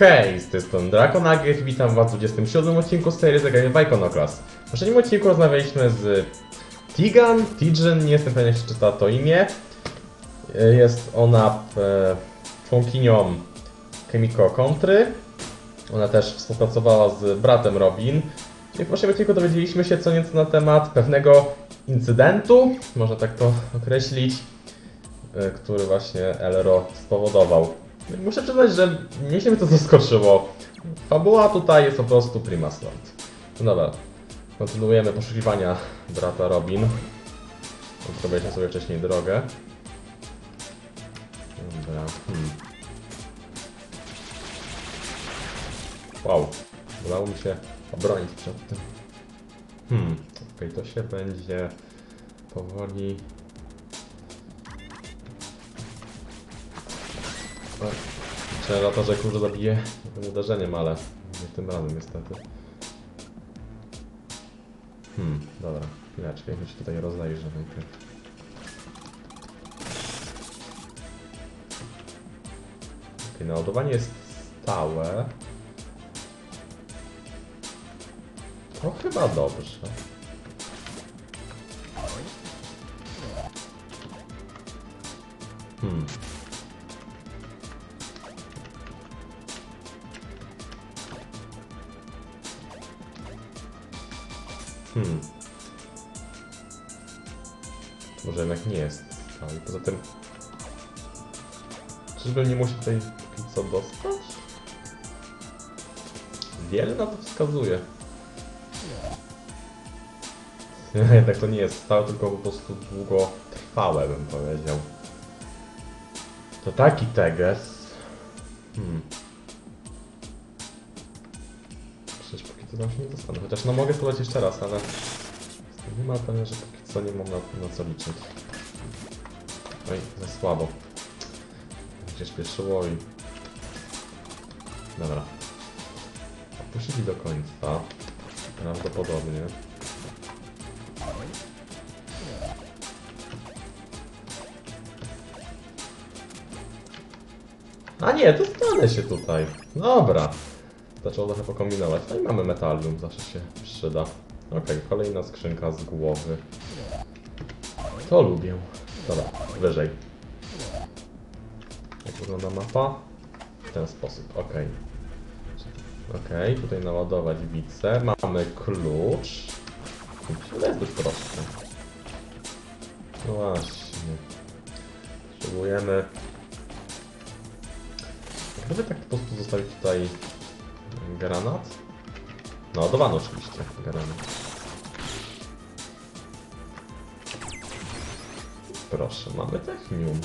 Hej, z tej strony Drakonagit, witam was w 27 odcinku serii zagrania w Iconoclast. W poprzednim odcinku rozmawialiśmy z Tigan, Tijan, nie jestem pewien jak się czyta to imię. E, Jest ona e, członkinią Chemico Country. Ona też współpracowała z bratem Robin. I w poprzednim odcinku dowiedzieliśmy się co nieco na temat pewnego incydentu, można tak to określić, e, który właśnie Elro spowodował. Muszę przyznać, że mnie się to zaskoczyło. Fabuła tutaj jest po prostu prima stąd. No dobra, kontynuujemy poszukiwania brata Robin. Zrobiliśmy sobie wcześniej drogę. Dobra, hmm. Wow, udało mi się obronić przed tym. Hmm, okej, to się będzie powoli... Liczę na to, że kurze zabije tym uderzeniem, ale nie tym razem niestety. Hmm, dobra, chwileczkę, jak się tutaj rozejrzę najpierw. Okej, naładowanie jest stałe. To chyba dobrze. Czyżbym nie musi tutaj póki co dostać? Wiele na to wskazuje. Jednak to nie jest stałe, tylko po prostu długotrwałe bym powiedział. To taki teges. Hmm. Przecież póki co tam się nie dostanę. Chociaż no mogę spróbować jeszcze raz, ale nie ma pewnie, że póki co nie mam na, na co liczyć. Oj, za słabo. Się śpieszyło i... Dobra. Opuścili do końca. Prawdopodobnie. A nie, to stanę się tutaj. Dobra. Zaczął trochę pokombinować. No i mamy metalium, zawsze się przyda. Okej, kolejna skrzynka z głowy. To lubię. Dobra, wyżej. Wygląda mapa? W ten sposób, okej. Okej, tutaj naładować bicę. Mamy klucz. To jest dość proste. No właśnie. Potrzebujemy... Gdyby tak po prostu zostawić tutaj granat? No, ładowano oczywiście granat. Proszę, mamy technium.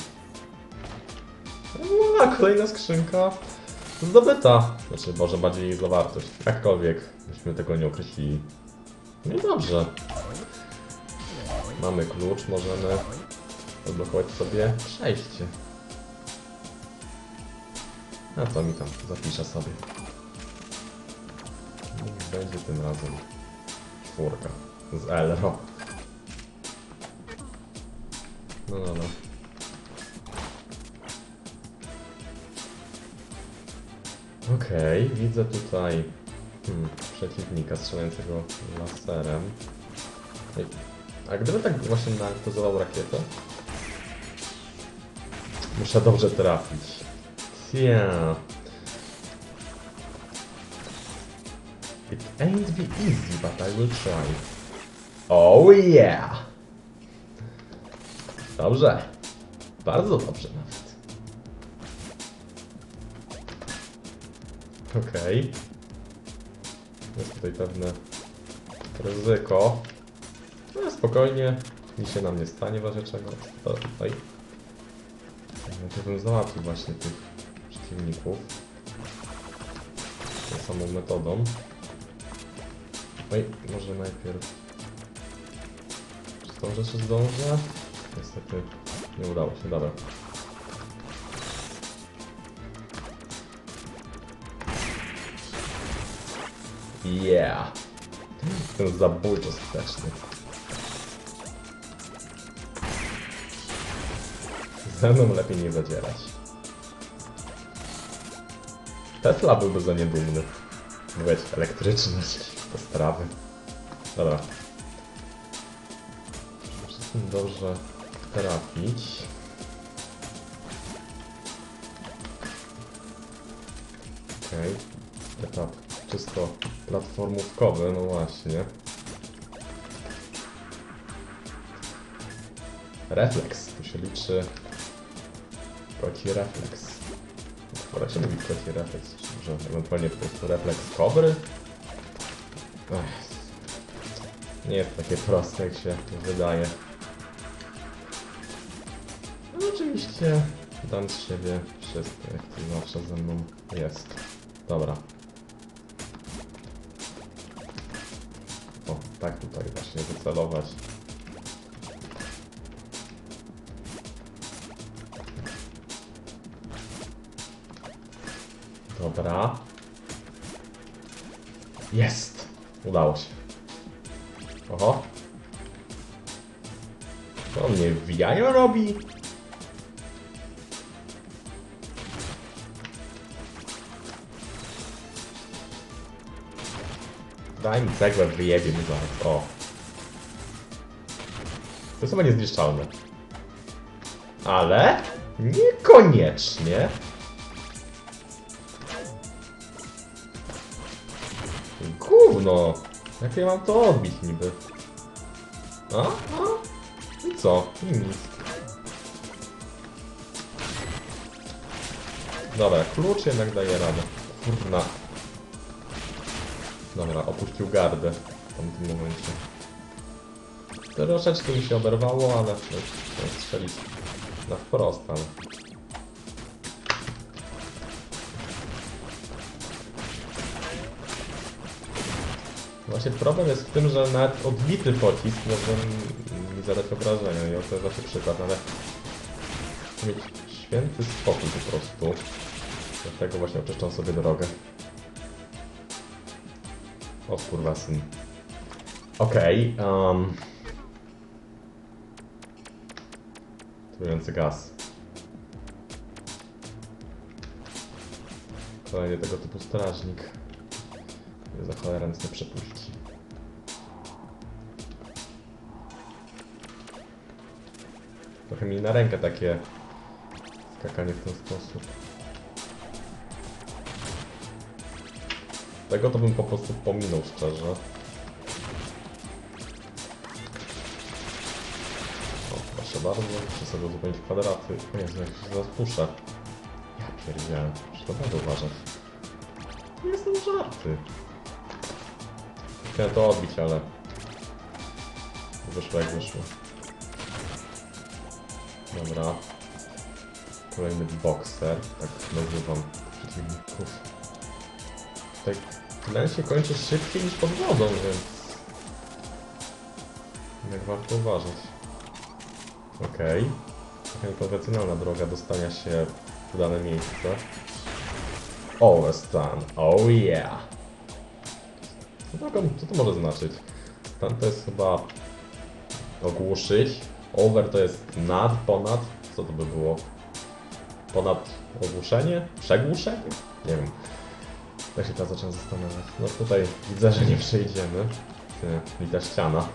Ła, kolejna skrzynka zdobyta. Znaczy, może bardziej zawartość. Jakkolwiek byśmy tego nie określili. No dobrze. Mamy klucz, możemy odblokować sobie przejście. A co mi tam zapiszę sobie. Będzie tym razem czwórka z Elro. No, no, no. Okej, widzę tutaj hmm, przeciwnika strzelającego laserem. A gdyby tak właśnie naaktyzował rakietę? Muszę dobrze trafić. Yeah. It ain't be easy, but I will try. Oh yeah! Dobrze. Bardzo dobrze nawet. Okej. Jest tutaj pewne ryzyko. No spokojnie. Nic się nam nie stanie w czego. To tutaj. To bym załatwił właśnie tych przeciwników. Tą samą metodą. Oj, może najpierw... Czy zdążę, czy zdążę? Niestety nie udało się, dobra. Yeah! Ten zabójczo skuteczny. Ze mną lepiej nie zadzierać. Tesla byłby za niedumny. Mówić, elektryczność, te sprawy. Dobra. Wszystkim dobrze trafić. Okej. Etap czysto platformówkowy, no właśnie. Refleks, tu się liczy koci refleks. Chyba się mówi koci refleks, że ewentualnie po prostu refleks kobry? Ech. Nie jest takie proste, jak się wydaje. No oczywiście dam z siebie wszystko, jak to zawsze ze mną jest. Dobra. O, tak tutaj właśnie wycelować. Dobra. Jest! Udało się. Oho. Co on mnie w jajo robi? Daj mi cegłę, wyjebie mi zaraz. O. To chyba niezniszczalne. Ale niekoniecznie. Gówno! Jak ja mam to odbić niby? A? A? I co? I nic. Dobra, klucz jednak daje radę. Kurna. Dobra, opuścił gardę w tamtym momencie. Troszeczkę mi się oberwało, ale strzelić na wprost, ale... Właśnie problem jest w tym, że nawet odbity pocisk może mi zadać obrażenia i to jest właśnie przykład, ale mieć święty spokój po prostu. Dlatego właśnie oczyszczam sobie drogę. O kurwa syn. Okej, um... Trujący gaz. Kolejny tego typu strażnik. Za cholerę nic nie przepuści. Trochę mi na rękę takie skakanie w ten sposób. Tego to bym po prostu pominął szczerze. O, proszę bardzo, muszę sobie uzupełnić kwadraty. O Jezu, jak się zaraz puszę. Ja pierdziałem, muszę naprawdę uważać. Nie jestem żarty. Chciałem to odbić, ale... Wyszło jak wyszło. Dobra. Kolejny boxer, tak nazywam przeciwników. Tutaj tlen się kończy szybciej niż pod wodą, więc... Jak warto uważać. Okej. Okay. Taka niekonwencjonalna droga dostania się w dane miejsce. Overstan, oh yeah! Co to, co to może znaczyć? Stan to jest chyba ogłuszyć. Over to jest nad, ponad. Co to by było? Ponad ogłuszenie? Przegłuszenie? Nie wiem. Tak się teraz zacząłem zastanawiać. No tutaj widzę, że nie przejdziemy. Ty, ściana.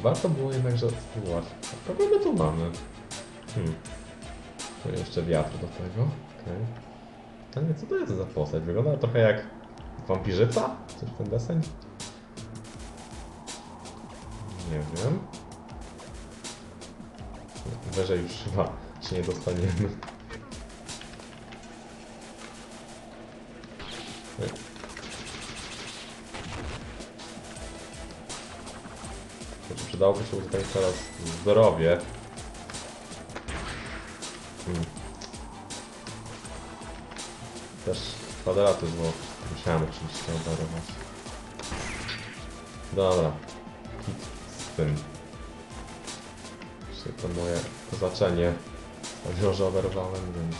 Warto było jednakże spróbować. A Kogo my tu mamy? Hmm. Tu jeszcze wiatr do tego. Okej. Okay. Ale co to jest za postać? Wygląda trochę jak wampirzyca? Coś ten deseń? Nie wiem. Wyżej już chyba się nie dostaniemy. Znaczy, przydałoby się uzyskać teraz zdrowie. Hmm. Też kwadraty, bo musiałem oczywiście operować. Dobra. Hit z tym. Jeszcze to moje znaczenie sprawiło, że oberwałem, więc...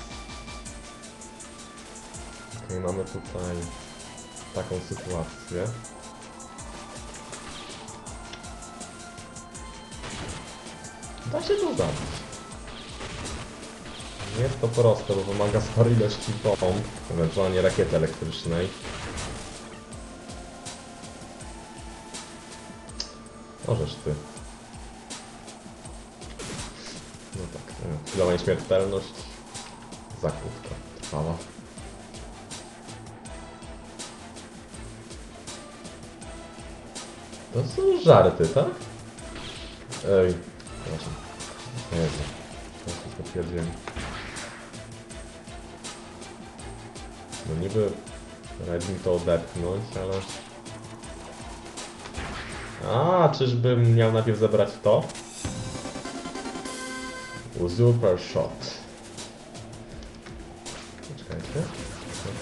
Okej, mamy tutaj taką sytuację. Da się to zabić. Nie jest to proste, bo wymaga sporej ilości bomb, ewentualnie rakiety elektrycznej. Możesz ty. No tak, chwilowa nieśmiertelność. Za krótka trwała. To są żarty, tak? Ej, przepraszam. Jezu. To jest potwierdziłem. No niby radził mi to odepchnąć, ale... A, czyżbym miał najpierw zebrać to? Usurper Shot. Poczekajcie.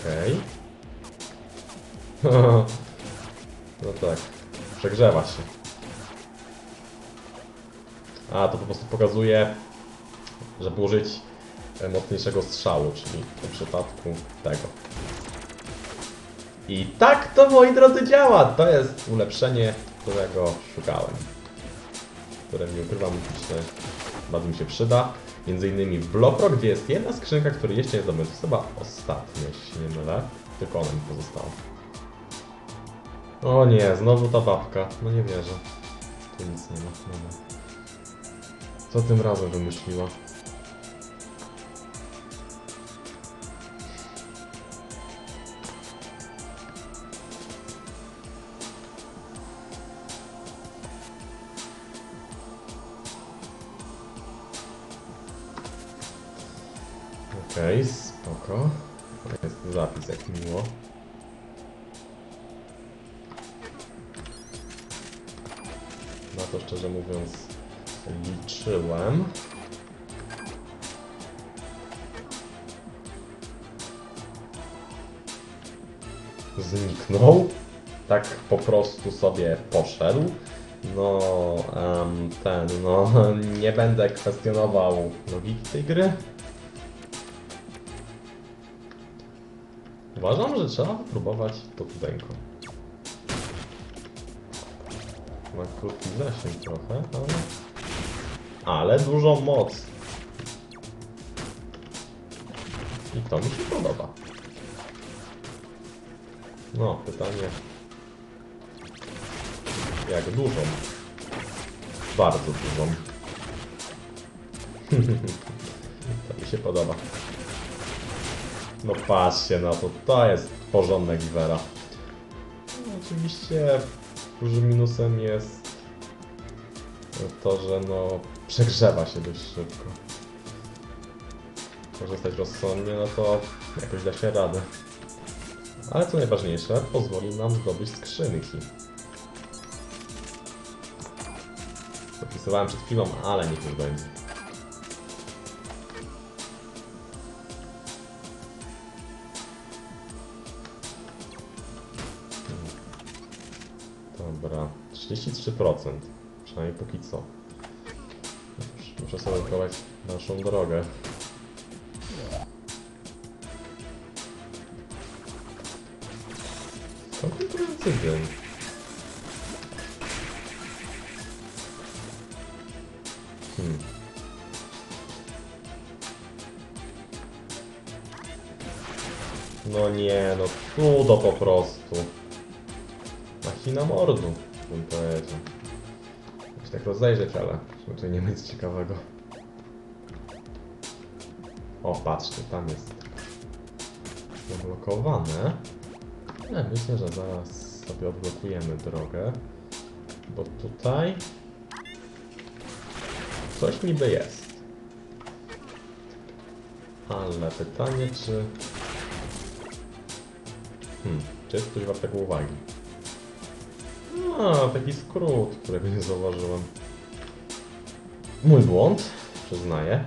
Okej. no tak. Przegrzewa się. A, to po prostu pokazuje, żeby użyć e, mocniejszego strzału, czyli w przypadku tego. I tak to, moi drodzy, działa! To jest ulepszenie, którego szukałem. Które nie ukrywam, bardzo mi się przyda. Między innymi w Blockrock, gdzie jest jedna skrzynka, której jeszcze nie zdobyłem. To jest chyba ostatnia, jeśli nie mylę. Tylko ona mi pozostała. O nie, znowu ta babka. No nie wierzę. Tu nic nie ma. Dobra. Co tym razem wymyśliła? Okej, spoko. Jest zapis, miło. Zniknął. Tak po prostu sobie poszedł. No, em, ten, no, nie będę kwestionował logiki tej gry. Uważam, że trzeba próbować to tudenko. Ma krótki zasięg trochę, ale... Ale dużą moc. I to mi się podoba. No, pytanie... Jak dużą? Bardzo dużą. to mi się podoba. No patrzcie na to, to jest porządne giwera. No, oczywiście dużym minusem jest to, że no przegrzewa się dość szybko. Korzystać rozsądnie, no to jakoś da się radę. Ale co najważniejsze, pozwoli nam zdobyć skrzynki. Zapisywałem przed chwilą, ale niech już będzie. Dobra, 33%. Przynajmniej póki co. Muszę sobie wybrać naszą drogę. Po prostu. Machina mordu, bym powiedział. Muszę się tak rozejrzeć, ale tutaj nie nic ciekawego. O, patrzcie, tam jest zablokowane. Ja myślę, że zaraz sobie odblokujemy drogę, bo tutaj coś niby jest. Ale pytanie, czy... Hmm, czy jest coś wartego uwagi? A, taki skrót, którego nie zauważyłem. Mój błąd, przyznaję.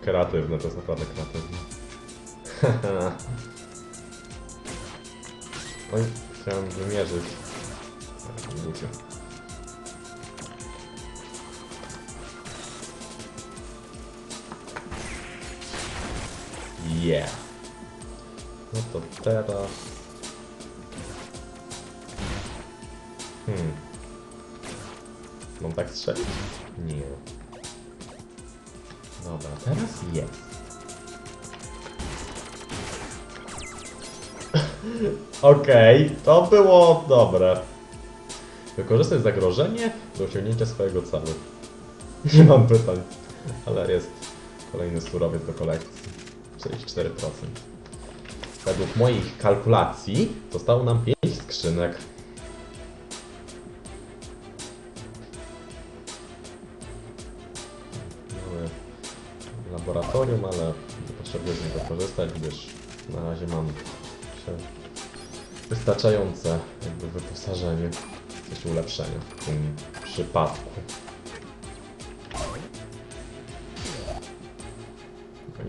Kreatywne, to jest naprawdę kreatywne. Oj, chciałem wymierzyć. Ale Yeah. No to teraz... Hmm. Mam tak strzelić? Nie. Dobra, teraz jest. Okej, to było dobre. Wykorzystaj zagrożenie do osiągnięcia swojego celu. Nie mam pytań, ale jest kolejny surowiec do kolekcji. 44%. Według moich kalkulacji zostało nam 5 skrzynek. Mamy laboratorium, ale nie potrzebuję z niego korzystać, gdyż na razie mam wystarczające jakby wyposażenie, sensie ulepszenia w tym przypadku.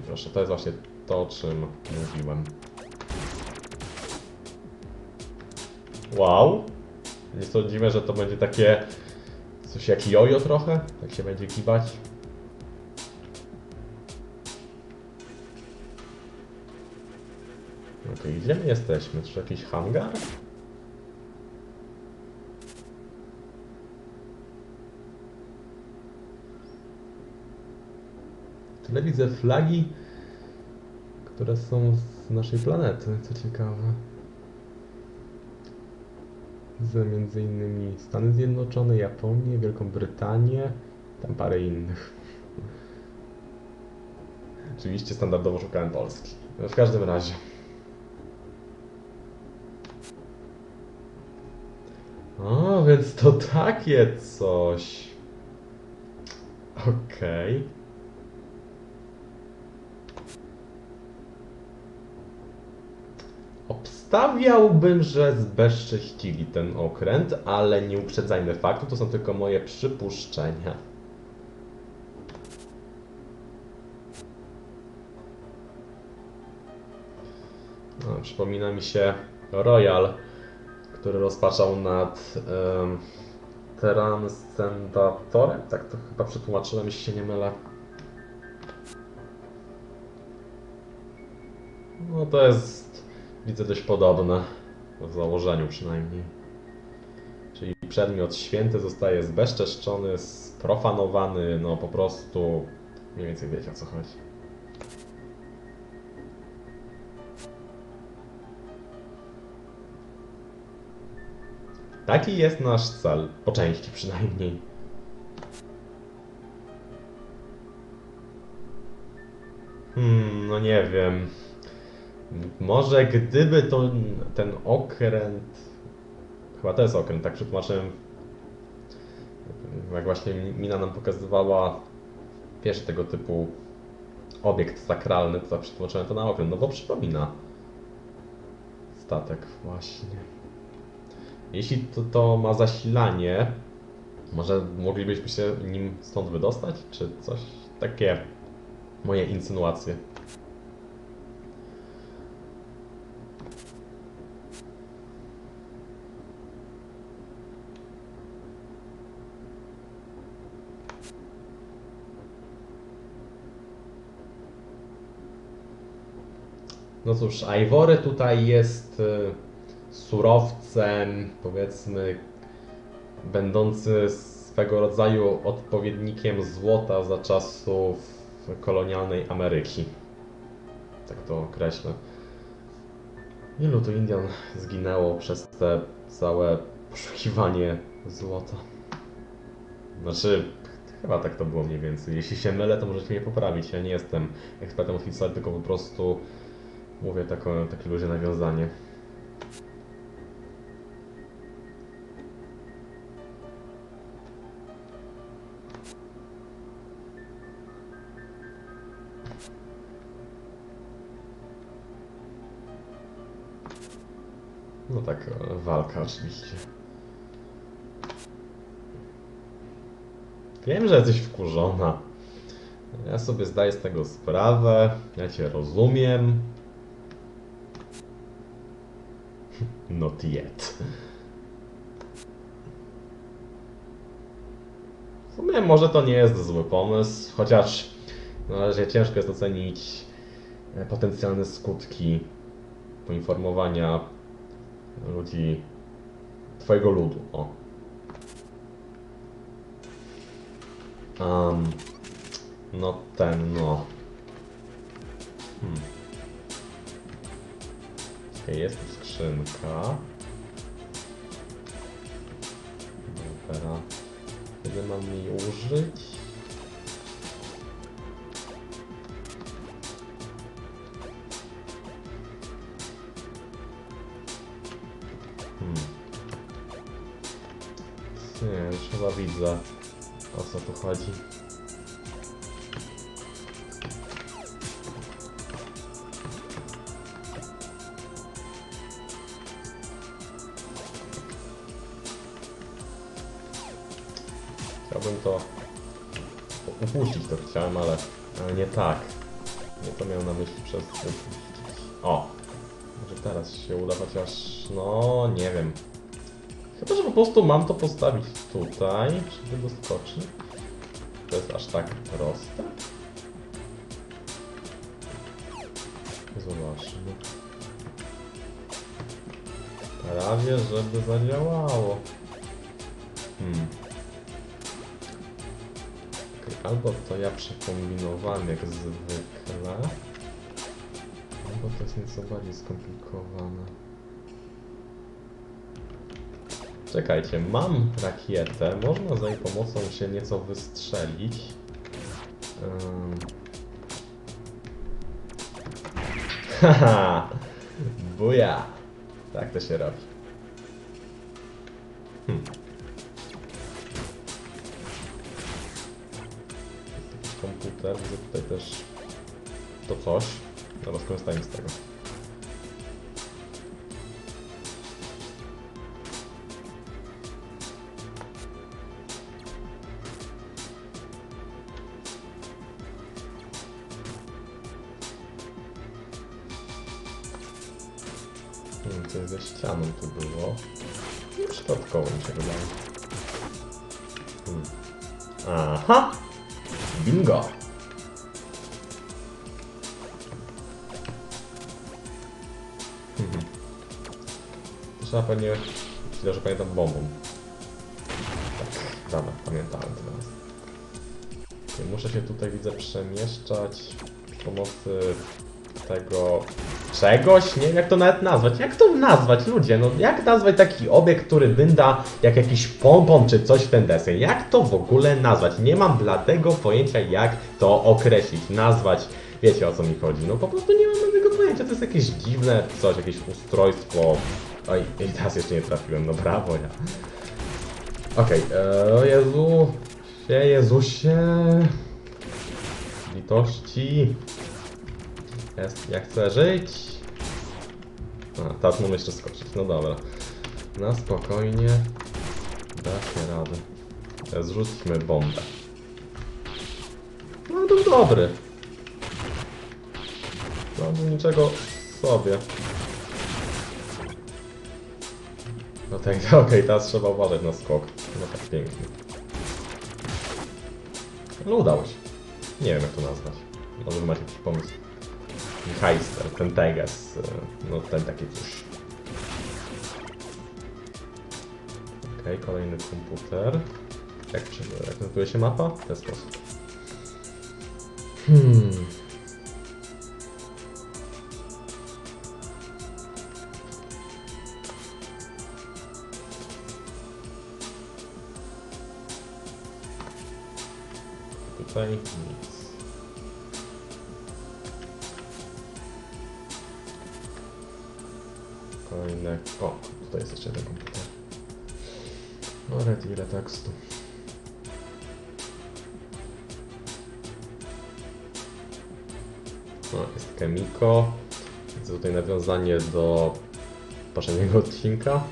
Proszę, to jest właśnie to, o czym mówiłem. Wow! Nie sądzimy, że to będzie takie coś jak jojo trochę, tak się będzie kiwać. Okej, gdzie my jesteśmy? Czy jakiś hangar? Tyle widzę flagi, które są z naszej planety, co ciekawe. Z między innymi Stany Zjednoczone, Japonię, Wielką Brytanię, tam parę innych. Oczywiście standardowo szukałem Polski. No, W każdym razie. O, więc to takie coś. Okej. Obstawiałbym, że zbezcześcili ten okręt, ale nie uprzedzajmy faktu, to są tylko moje przypuszczenia. No, przypomina mi się Royal, który rozpaczał nad um, Transcendatorem, tak to chyba przetłumaczyłem, jeśli się nie mylę. No to jest, widzę, dość podobne, w założeniu przynajmniej. Czyli przedmiot święty zostaje zbezczeszczony, sprofanowany, no po prostu mniej więcej wiecie o co chodzi. Taki jest nasz cel, po części przynajmniej. Hmm, no nie wiem. Może gdyby to ten okręt. Chyba to jest okręt, tak przetłumaczyłem. Jak właśnie Mina nam pokazywała pierwszy tego typu obiekt sakralny, to tak przetłumaczyłem to na okręt, no bo przypomina statek właśnie. Jeśli to, to ma zasilanie, może moglibyśmy się nim stąd wydostać, czy coś takie moje insynuacje. No cóż, Ivory tutaj jest y, surowcem, powiedzmy, będący swego rodzaju odpowiednikiem złota za czasów kolonialnej Ameryki. Tak to określę. Ilu tu Indian zginęło przez te całe poszukiwanie złota? Znaczy, chyba tak to było mniej więcej. Jeśli się mylę, to możecie mnie poprawić. Ja nie jestem ekspertem od historii, tylko po prostu mówię taką, takie luźne nawiązanie. No tak, e, walka oczywiście. Wiem, że jesteś wkurzona. Ja sobie zdaję z tego sprawę. Ja cię rozumiem. Not yet. W sumie może to nie jest zły pomysł, chociaż na razie ciężko jest ocenić e, potencjalne skutki poinformowania ludzi, twojego ludu, o. Um, no ten, no. Hmm. Okay, jest skrzynka. Dobra. Kiedy mam jej użyć? Hmm. Nie, już widzę o co tu chodzi. Tak. Nie to miałem na myśli przez. O! Może teraz się uda, chociaż no nie wiem. Chyba, że po prostu mam to postawić tutaj, żeby doskoczyć. To jest aż tak proste. Zobaczmy. Prawie, żeby zadziałało. Hmm. Albo to ja przekombinowałem jak zwykle, albo to jest nieco bardziej skomplikowane. Czekajcie, mam rakietę, można za jej pomocą się nieco wystrzelić. Ym. Haha! Buja! Tak to się robi. Hmm. Komputer, widzę tutaj też to coś. Dobra, skorzystajmy z tego. Hmm, coś ze ścianą tu było. Przypadkowo mi się wydaje. Hmm. Aha! Bingo! Trzeba pewnie, myślę, że pamiętam bombą. Tak, dobra, pamiętałem teraz. Muszę się tutaj, widzę, przemieszczać przy pomocy tego czegoś, nie wiem jak to nawet nazwać. Jak to nazwać, ludzie? No jak nazwać taki obiekt, który dynda jak jakiś pompon czy coś w ten deseń? Jak to w ogóle nazwać? Nie mam bladego pojęcia jak to określić, nazwać. Wiecie o co mi chodzi? No po prostu nie mam żadnego pojęcia. To jest jakieś dziwne coś, jakieś ustrojstwo. Oj, i teraz jeszcze nie trafiłem, no brawo ja. Okej, okay, o Jezu, się Jezusie. Litości. Jest, ja chcę żyć. A, teraz mam jeszcze skoczyć. No dobra. Na spokojnie. Da się radę. Teraz Zrzućmy bombę. No to dobry. No niczego sobie. No tak, okej, teraz trzeba uważać na skok. No tak pięknie. No udało się. Nie wiem jak to nazwać. Może macie jakiś pomysł. Heister, ten Tegas, no ten taki coś. Okej, kolejny komputer. Jak, jak nazywuje się mapa? W ten sposób. Hmm. Tutaj nic. Kolejne. O, tutaj jest jeszcze jeden komputer. O, red, ile tekstu. O, jest Chemico. Widzę tutaj nawiązanie do poprzedniego odcinka.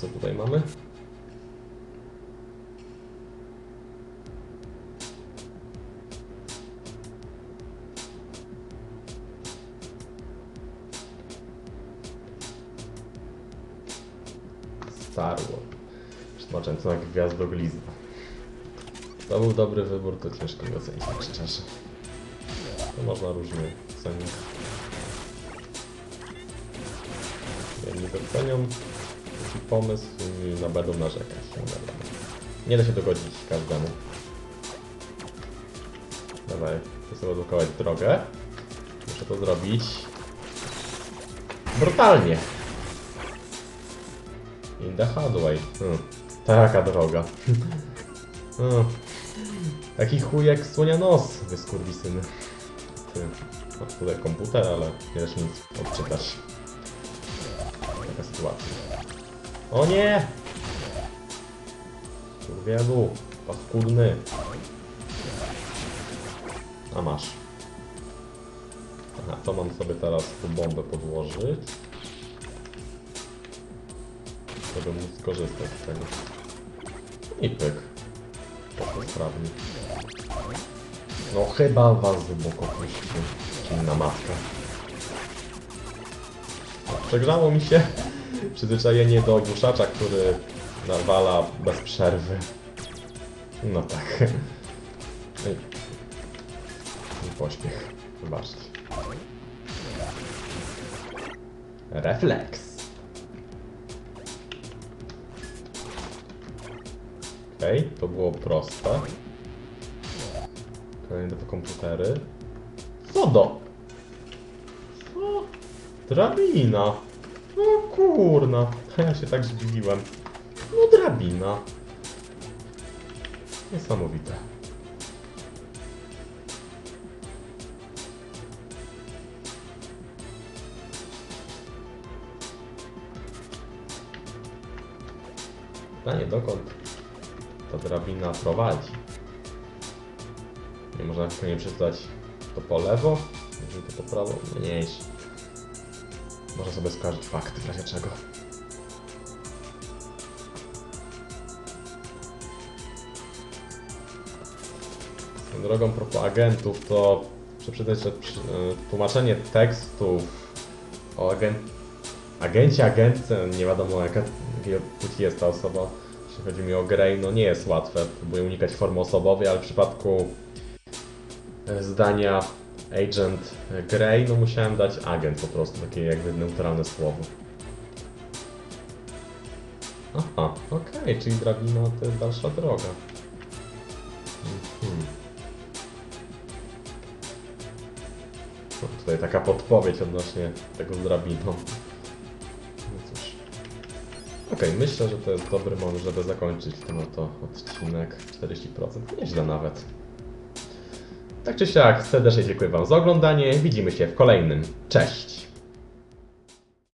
Co tutaj mamy? Star Wars. Tłumacząc na gwiazdoglizna. To był dobry wybór, to ciężko mi ocenić, tak szczerze. To można różnie cenić. Jedni docenią taki pomysł, no będą narzekać. Nie da się dogodzić każdemu. Dawaj, chcę sobie odblokować drogę. Muszę to zrobić brutalnie. In the hard way. Hmm. Taka droga. hmm. Taki chujek słonia nos, wy skurwisyny. Ty. Tutaj komputer, ale nie dasz nic odczytać. Taka sytuacja. O nie! Kurwielu, paskudny. A masz. Aha, to mam sobie teraz tu bombę podłożyć. Żeby móc skorzystać z tego. I pyk. Sprawnie. No chyba was głęboko puścił. Inna matka. Przegrzało mi się przyzwyczajenie do ogłuszacza, który nawala bez przerwy. No tak. Pośpiech. Wybaczcie. Refleks. Okej, to było proste. Kolejne dwa komputery. Co do? Co? Drabina. Kurna. Ja się tak zdziwiłem. No drabina. Niesamowite. Pytanie dokąd ta drabina prowadzi? Nie można nie przeczytać to po lewo, to po prawo, mniejsze. Można sobie skojarzyć fakty, w razie czego. Drogą propos agentów, to muszę przyznać, że e, tłumaczenie tekstów o agent, agencie, agentce, nie wiadomo jaka, jakiej płci jest ta osoba, jeśli chodzi mi o Grey, no nie jest łatwe. Próbuję unikać formy osobowej, ale w przypadku e, zdania agent Grey, no musiałem dać agent po prostu, takie jakby neutralne słowo. Aha, okej, czyli drabina to jest dalsza droga. Mhm. No, tutaj taka podpowiedź odnośnie tego drabiną. No cóż. Okej, myślę, że to jest dobry moment, żeby zakończyć ten oto odcinek. 40%, nieźle nawet. Tak czy siak, serdecznie dziękuję Wam za oglądanie. Widzimy się w kolejnym. Cześć!